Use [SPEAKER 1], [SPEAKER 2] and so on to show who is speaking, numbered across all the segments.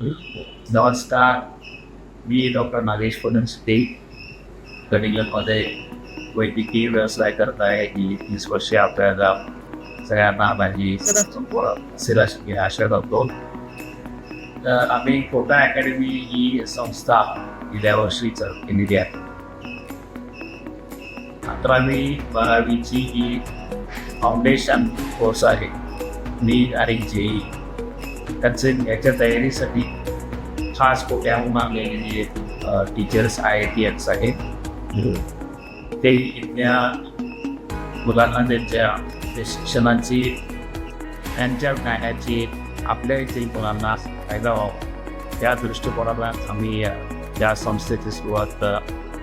[SPEAKER 1] नमस्कार मी डॉक्टर नागेश पदनसुते गडिंगलमध्ये वैद्यकीय व्यवसाय करत आहे ही तीस वर्षे आपल्याला सगळ्यांना माझी सिराशी आशा करतो तर आम्ही कोटा अकॅडमी ही संस्था गेल्या वर्षी केलेली आहे अकरावी बारावीची ही फाउंडेशन कोर्स आहे नीट आणि जेई त्यांचे याच्या तयारीसाठी खास कोट्याहून आणलेले जे टीचर्स आय टी एक्स आहेत. ते इथल्या मुलांना त्यांच्या शिक्षणाची त्यांच्या ज्ञानाची आपल्या इथे मुलांना फायदा व्हावा त्या दृष्टिकोनाला आम्ही त्या संस्थेची सुरुवात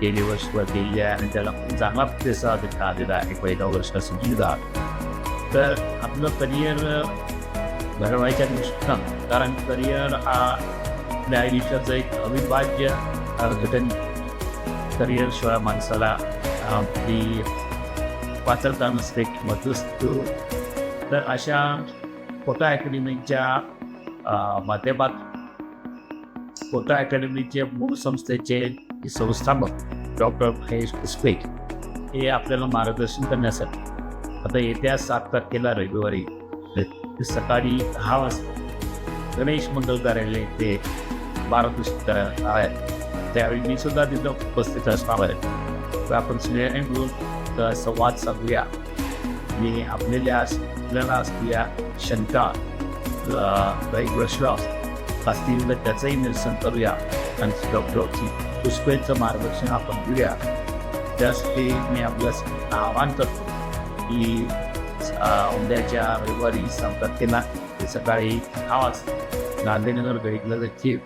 [SPEAKER 1] केली गेली वर्षभर केली आहे आणि त्याला चांगला प्रतिसाद इथं आलेला आहे. पहिल्या वर्षापासून तर आपलं करिअर घडवायच्या दृष्टीनं कारण करिअर हा आपल्या आयुष्याचं एक अविभाज्य घटन करिअरशिवाय माणसाला आपली ती पात्रता नसते किंवा नसतो तर अशा कोटा अकॅडमीच्या uh, माध्यमात कोटा अकॅडमीचे मूळ संस्थेचे संस्थापक डॉक्टर महेश पुष्पे हे आपल्याला मार्गदर्शन करण्यासाठी. आता येत्या सात तारखेला रविवारी सकाळी दहा वाजता गणेश मंगल कार्यालय ते बारा आहे त्यावेळी मी सुद्धा तिथं उपस्थित असणार आहे. तर आपण सगळ्यांनी मिळून संवाद साधूया. आणि आपल्याला आपल्याला असलेल्या शंका काही प्रश्न असतील तर त्याचंही निरसन करूया. आणि डॉक्टर पुष्पेचं मार्गदर्शन आपण घेऊया. त्यासाठी मी आपलं आवाहन करतो की उद्याच्या रविवारी सात त्यांना ते सकाळी दहा गांधीनगर गडीतलं चीफ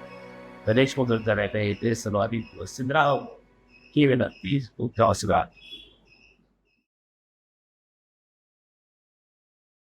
[SPEAKER 1] गणेश मोदक करायला येते. सर्वाधिक उपस्थित राहावं प्लीज विनंती खूप नमस्कार